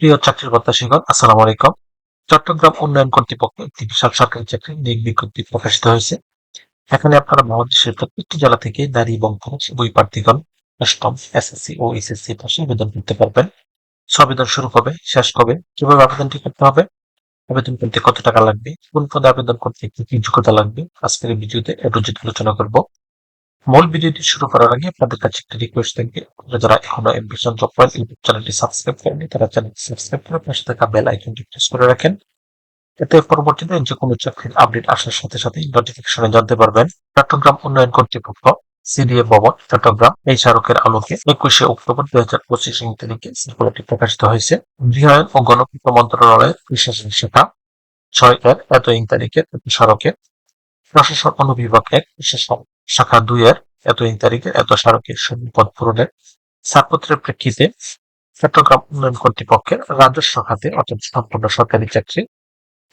প্রিয় চাকরির প্রত্যাশীগণ আসসালামু আলাইকুম। চট্টগ্রাম উন্নয়ন কর্তৃপক্ষ একটি বিশাল সরকারি চাকরি নিয়োগ বিজ্ঞপ্তি প্রকাশিত হয়েছে। এখানে আপনারা বাংলাদেশের প্রত্যেকটি জেলা থেকে নারী এবং পুরুষ উভয় প্রার্থীগণ অষ্টম এসএসসি ও এসএসসি পাশে আবেদন করতে পারবেন। আবেদন শুরু কবে, শেষ কবে, কীভাবে আবেদনটি করতে হবে, আবেদন করতে কত টাকা লাগবে, কোন পদে আবেদন করতে কি কি যোগ্যতা লাগবে, আজকের ভিডিওতে একটু আলোচনা করব। মূল ভিডিওটি শুরু করার আগে আপনাদের কাছে একটি রিকোয়েস্ট থাকবে। আপনারা যারা এখনও এমবিশন জব পয়েন্ট ইউটিউব চ্যানেলটি সাবস্ক্রাইব করেনি তারা চ্যানেলটি সাবস্ক্রাইব করে পাশে থাকা বেল আইকনটি প্রেস করে রাখেন। এতে পরবর্তীতে যে কোনো চাকরির আপডেট আসার সাথে সাথে নোটিফিকেশনে জানতে পারবেন। চট্টগ্রাম উন্নয়ন কর্তৃপক্ষ, সিডিএ ভবন, চট্টগ্রাম এই স্মারকের আলোকে একুশে অক্টোবর দুই হাজার পঁচিশ তারিখে সার্কুলারটি প্রকাশিত হয়েছে। গৃহায়ন ও গণপূর্ত মন্ত্রণালয়ের বিশেষ শাখা, ছয় এর এত ইং তারিখে স্মারকে প্রশাসন অনুবিভাগ এক বিশেষ শাখা দুই এর এত ইং তারিখে, এত স্মারকের পদ পূরণের ছাড়পত্রের প্রেক্ষিতে চট্টগ্রাম উন্নয়ন কর্তৃপক্ষের রাজস্ব খাতে অর্থাৎ সম্পূর্ণ সরকারি চাকরি,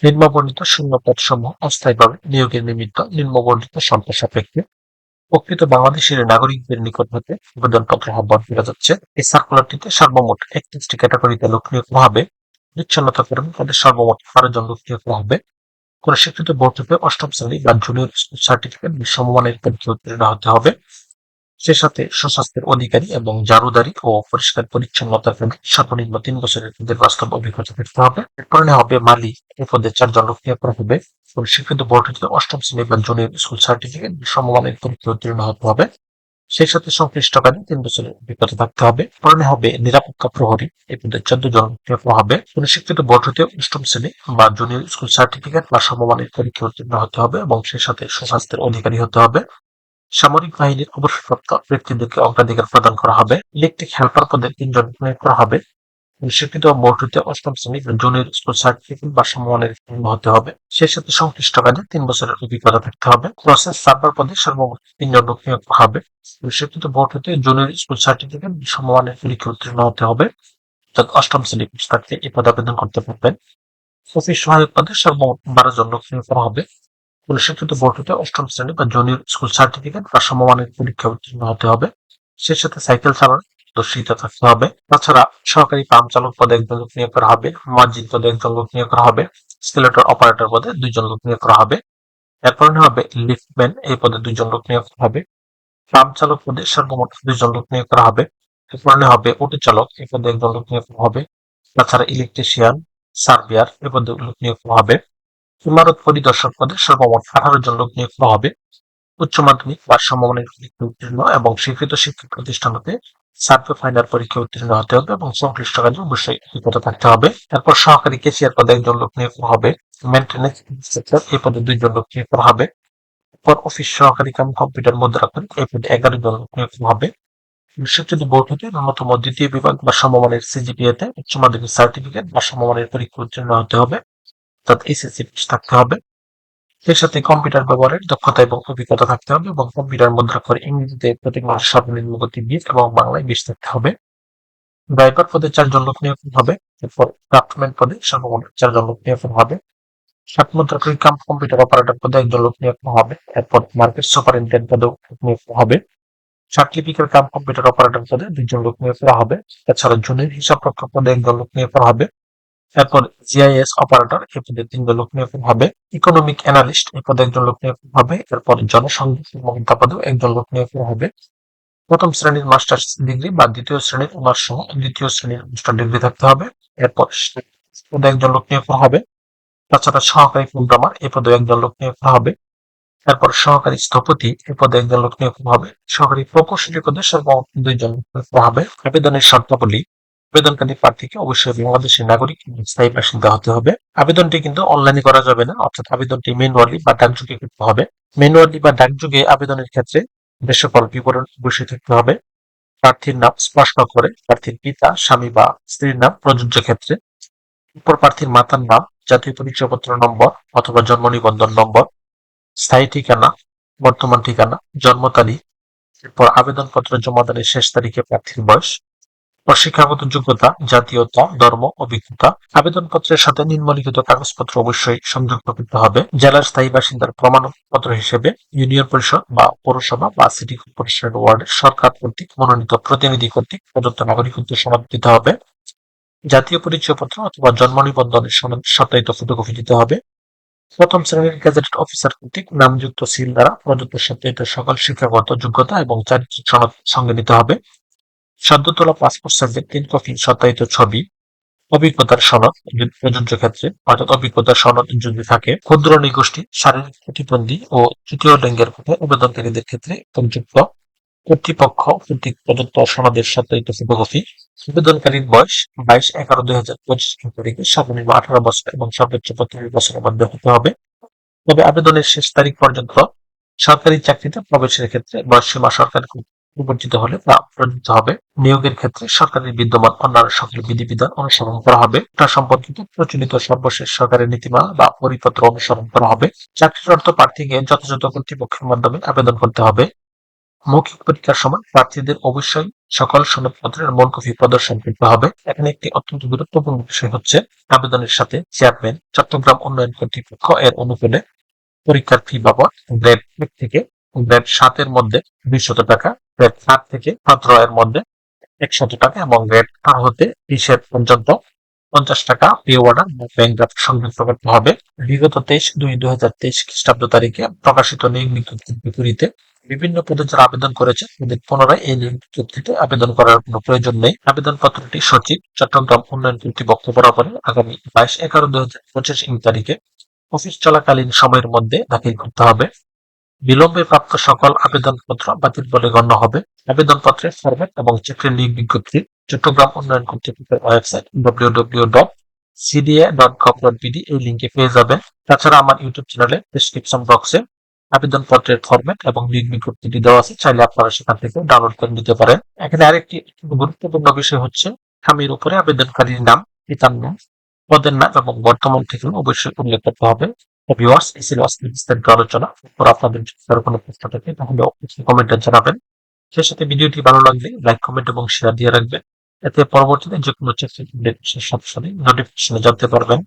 নিম্নবর্ণিত শূন্য পদ সমূহ অস্থায়ীভাবে নিয়োগের নিমিত্ত নিম্নবর্ণিত শর্ত সাপেক্ষে প্রকৃত বাংলাদেশের নাগরিকদের নিকট হতে আবেদনপত্র আহ্বান করা যাচ্ছে। এই সার্কুলারটিতে সর্বমোট একত্রিশটি ক্যাটাগরিতে লোক নিয়োগ হবে। বিচ্ছিন্নতাকরণ তাদের সর্বমোট বারো জন লোক নিয়োগ হবে। কোন শিক্ষিত বোর্ড থেকে অষ্টম শ্রেণি বা জুনিয়র স্কুল সার্টিফিকেট সমমানের পরীক্ষা উত্তীর্ণ হতে হবে। সে সাথে সুস্বাস্থ্যের অধিকারী এবং জারুদারি ও পরিষ্কার পরিচ্ছন্নতার প্রতি সর্বনিম্ন তিন বছরের তাদের বাস্তব অভিজ্ঞতা থাকতে হবে। এরপরে হবে মালি এই পদে চারজন লোক করা হবে স্বীকৃত বোর্ড হতে অষ্টম শ্রেণি বা জুনিয়র স্কুল সার্টিফিকেট সমমানের পরীক্ষা উত্তীর্ণ হতে হবে। সেই সাথে সংশ্লিষ্ট কাজে তিন বছরের অভিজ্ঞতা থাকতে হবে। প্রাণে হবে নিরাপত্তা প্রহরী পদে চোদ্দ জন হবে। কোনো শিক্ষিত বোর্ড হতে অষ্টম শ্রেণি বা জুনিয়র স্কুল সার্টিফিকেট বা সমমানের পরীক্ষা উত্তীর্ণ হতে হবে এবং সেই সাথে সুস্বাস্থ্যের অধিকারী হতে হবে। সামরিক বাহিনীর অবসরপ্রাপ্ত ব্যক্তিদেরকে অগ্রাধিকার প্রদান করা হবে। ইলেকট্রিক হেল্পার পদে তিনজন নিয়োগ করা হবে। স্বীকৃত বোর্ড অষ্টম শ্রেণি জুনিয়র স্কুল সার্টিফিকেট বা সমমানের হতে হবে। সেই সাথে সংশ্লিষ্ট কাজে তিন বছরের অভিজ্ঞতা থাকতে হবে। প্রসেস সার্ভার পদে সর্বমোট তিনজন লোক হবে। স্বীকৃত বোর্ড হতে জুনিয়র স্কুল সার্টিফিকেট সমমানের পরীক্ষা উত্তীর্ণ হতে হবে। অর্থাৎ অষ্টম শ্রেণি থাকতে এই পদে আবেদন করতে পারবেন। অফিস সহায়ক পদে সর্বমোট বারো জন নিয়োগ করা হবে। স্বীকৃত বোর্ড হতে অষ্টম শ্রেণি বা জুনিয়র স্কুল সার্টিফিকেট বা সমমানের পরীক্ষা উত্তীর্ণ হতে হবে। সে সাথে সাইকেল চালানো দর্শিত থাকতে হবে। তাছাড়া সরকারি পাম্প চালক পদে একজন লোক নিয়োগ করা হবে মসজিদ পদে একজন লোক নিয়োগ করা হবে, স্কেলেটর অপারেটর পদে দুইজন লোক নিয়োগ করা হবে। এরপর হবে লিফটম্যান, এই পদে দুইজন লোক নিয়োগ করা হবে। পাম্প চালক পদে সর্বমোট দুইজন লোক নিয়োগ করা হবে। এরপর হবে অটো চালক, এই পদে একজন লোক নিয়োগ করা হবে। তাছাড়া ইলেকট্রিশিয়ান সার্ভিয়ার এ পদে লোক নিয়োগ করা হবে। ইমারত পরিদর্শক পদে সর্বমোট আঠারো জন লোক নিয়োগ করা হবে। উচ্চ মাধ্যমিক বা সমমানের উত্তীর্ণ এবং স্বীকৃত শিক্ষা প্রতিষ্ঠান হতে সার্ভে ফাইনাল পরীক্ষা উত্তীর্ণ হতে হবে এবং সংশ্লিষ্ট কাজে অবশ্যই অভিজ্ঞতা থাকতে হবে। তারপর সহকারী কেশিয়ার পদে একজন লোক নিয়োগ হবে। মেনটেন্যান্স ইন্সপেক্টর এই পদে দুইজন লোক নিয়োগ করা হবে। এরপর অফিস সহকারী কাম কম্পিউটার মুদ্রাক্ষণ এই পদে এগারো জন লোক নিয়োগ হবে। শিক্ষিত বোর্ড হতে ন্যূনতম দ্বিতীয় বিভাগ বা সমমানের সিজিপিএতে উচ্চ মাধ্যমিক সার্টিফিকেট বা সমমানের পরীক্ষা উত্তীর্ণ হতে হবে। অর্থাৎ এসএসসি থাকতে হবে। এর সাথে কম্পিউটার ব্যবহারের দক্ষতা এবং অভিজ্ঞতা থাকতে হবে এবং কম্পিউটার মুদ্রাক্ষর ইংরেজিতে প্রতি মাসে সর্বনিম্ন গতি বিশ এবং বাংলায় বিশ থাকতে হবে। ড্রাইভার পদে চারজন লোক নিয়োগ হবে, এরপর ক্রাফটম্যান পদে সর্বমোট চারজন লোক নিয়োগ হবে। সাত মুদ্রাক্ষরিক কাম কম্পিউটার অপারেটর পদে একজন লোক নিয়োগ হবে, এরপর মার্কেট সুপারিনটেন্ডেন্ট পদে নিয়োগ হবে। সার্টিফিকেট কাম কম্পিউটার অপারেটর পদে দুজন লোক নিয়োগ করা হবে, এছাড়া জুনিয়র হিসাব রক্ষক পদে একজন লোক নিয়োগ করা হবে। এরপর জিআইএস অপারেটর এই পদে তিনজন লোক নিয়োগ হবে। ইকোনমিক অ্যানালিস্ট এই পদে একজন লোক নিয়োগ হবে। এরপর জনসংযোগ মহিলা পদে একজন লোক নিয়োগ হবে। প্রথম শ্রেণির মাস্টার্স ডিগ্রি বা দ্বিতীয় শ্রেণির অনার্স সহ দ্বিতীয় শ্রেণির মাস্টার ডিগ্রি থাকতে হবে। এরপর পদে একজন লোক নিয়োগ হবে। তাছাড়া সহকারী প্রোগ্রামার এই পদে একজন লোক নিয়োগ হবে। এরপর সহকারী স্থপতি এই পদে একজন লোক নিয়োগ হবে। সহকারী প্রকৌশলী পদে সর্বমোট দুইজন হবে। আবেদনের শর্তাবলী আবেদনকারী প্রার্থীকে অবশ্যই বাংলাদেশের নাগরিক স্থায়ী বাসিন্দা হতে হবে। আবেদনটি কিন্তু অনলাইনে করা যাবে না, অর্থাৎ আবেদনটি ম্যানুয়ালি বা ডাকযোগে করতে হবে। ম্যানুয়ালি বা ডাকযোগে আবেদনের ক্ষেত্রে যে সকল বিবরণ অবশ্যই থাকতে হবে। প্রার্থীর নাম স্পষ্ট করে প্রার্থীর পিতা, স্বামী বা স্ত্রীর নাম প্রযোজ্য ক্ষেত্রে। উপর প্রার্থীর মাতার নাম, জাতীয় পরিচয়পত্র নম্বর অথবা জন্ম নিবন্ধন নম্বর, স্থায়ী ঠিকানা, বর্তমান ঠিকানা, জন্ম তারিখ, এরপর আবেদনপত্র জমা জমাদানের শেষ তারিখে প্রার্থীর বয়স শিক্ষাগত যোগ্যতা, জাতীয়তা, ধর্ম, অভিজ্ঞতা, আবেদনপত্রের সাথে নিম্নলিখিত কাগজপত্র অবশ্যই সংযুক্ত করতে হবে। জেলার স্থায়ী বাসিন্দার প্রমাণপত্র হিসেবে ইউনিয়ন পরিষদ বা পৌরসভা বা সিটি কর্পোরেশন ওয়ার্ডের সরকার কর্তৃক মনোনীত প্রতিনিধি কর্তৃক প্রদত্ত নাগরিকত্ব সনদ দিতে হবে। জাতীয় পরিচয়পত্র অথবা জন্ম নিবন্ধনের সনদ সত্যায়িত ফটোকপি দিতে হবে। প্রথম শ্রেণির গ্যাজেটেড অফিসার কর্তৃক নামযুক্ত সিল দ্বারা প্রদত্ত সত্যায়িত সকল শিক্ষাগত যোগ্যতা এবং চারিত্রিক সনদ সঙ্গে নিতে হবে। সদ্য তোলা পাসপোর্ট সাইজের তিন কপি সত্যায়িত ছবি। অভিজ্ঞতার সনদ প্রযোজ্য ক্ষেত্রে, অর্থাৎ অভিজ্ঞতার সনদ যদি থাকে, ক্ষুদ্র নিগোষ্ঠী, শারীরিক প্রতিবন্ধী ও তৃতীয় লিঙ্গের আবেদনকারীদের ক্ষেত্রে সংযুক্ত কর্তৃপক্ষ কর্তৃক প্রদত্ত সনদের সত্যায়িত ফটোকপি, আবেদনকারীর বয়স বাইশ এগারো দুই হাজার পঁচিশ তারিখে সর্বনিম্ন আঠারো বছর এবং সর্বোচ্চ পঁয়ত্রিশ বছরের মধ্যে হতে হবে। তবে আবেদনের শেষ তারিখ পর্যন্ত সরকারি চাকরিতে প্রবেশের ক্ষেত্রে বয়সসীমা সরকার পরিবর্তিত হলে তা প্রযোজ্য হবে। নিয়োগের ক্ষেত্রে সরকারের বিদ্যমান অন্যান্য সকল বিধিবিধান অনুসরণ করা হবে। তা সম্পর্কিত প্রচলিত সর্বশেষ সরকারের নীতিমালা বা পরিপত্র অনুসরণ করা হবে। চাকরিরত প্রার্থীকে যথাযথ কর্তৃপক্ষের মাধ্যমে আবেদন করতে হবে। মৌখিক পরীক্ষার সময় প্রার্থীদের অবশ্যই সকল সনদপত্রের মূল কপি প্রদর্শন করতে হবে। এখানে একটি অত্যন্ত গুরুত্বপূর্ণ বিষয় হচ্ছে আবেদনের সাথে চেয়ারম্যান, চট্টগ্রাম উন্নয়ন কর্তৃপক্ষ এর অনুকূলে পরীক্ষার ফি বাবদ গ্রেড এক থেকে গ্রেড সাতের মধ্যে দুইশত টাকা গ্রেড সাত থেকে সতেরো এর মধ্যে একশত টাকা এবং গ্রেড আট হতে বিশের পর্যন্ত পঞ্চাশ টাকা পে অর্ডার বা ব্যাংক ড্রাফট সংযুক্ত করতে হবে। বিগত তেইশ দুই দুই হাজার তেইশ খ্রিস্টাব্দ তারিখে প্রকাশিত নিয়োগ বিপরীতে বিভিন্ন পদে যারা আবেদন করেছে। তাদের পুনরায় এই নিয়োগ বিজ্ঞপ্তিতে আবেদন করার কোনো প্রয়োজন নেই। আবেদন পত্রটি সচিব চট্টগ্রাম উন্নয়ন কর্তৃপক্ষ বরাবর আগামী বাইশ এগারো দুই হাজার পঁচিশ ইং তারিখে অফিস চলাকালীন সময়ের মধ্যে দাখিল করতে হবে। বিলম্বে প্রাপ্ত সকল আবেদনপত্র বাতিল বলে গণ্য হবে। আবেদনপত্রের ফরম্যাট এবং চাকরির নিয়োগ বিজ্ঞপ্তি চট্টগ্রাম উন্নয়ন কর্তৃপক্ষের website W W dot CDA dot gov dot BD এই লিঙ্কে পেয়ে যাবেন। তাছাড়া আমার ইউটিউব চ্যানেলে ডিসক্রিপশন বক্সে আবেদনপত্রের ফরম্যাট এবং লিঙ্ক বিজ্ঞপ্তিটি দেওয়া আছে। চাইলে আপনারা সেখান থেকে ডাউনলোড করে নিতে পারেন। এখানে আরেকটি গুরুত্বপূর্ণ বিষয় হচ্ছে, স্বামীর উপরে আবেদনকারীর নাম, পিতার নাম, পদের নাম এবং বর্তমান ঠিকানা অবশ্যই উল্লেখ করতে হবে। ভিউয়ার্স এই ছিল বিস্তারিত আলোচনা এরপর আপনাদের যদি কোনো প্রশ্ন থাকে, তাহলে অবশ্যই কমেন্টে জানাবেন। সেই সাথে ভিডিওটি ভালো লাগলে লাইক কমেন্ট এবং শেয়ার দিয়ে রাখবেন। এতে পরবর্তীতে যে কোনো চেষ্টা সাথে সাথে নোটিফিকেশনে জানতে পারবেন।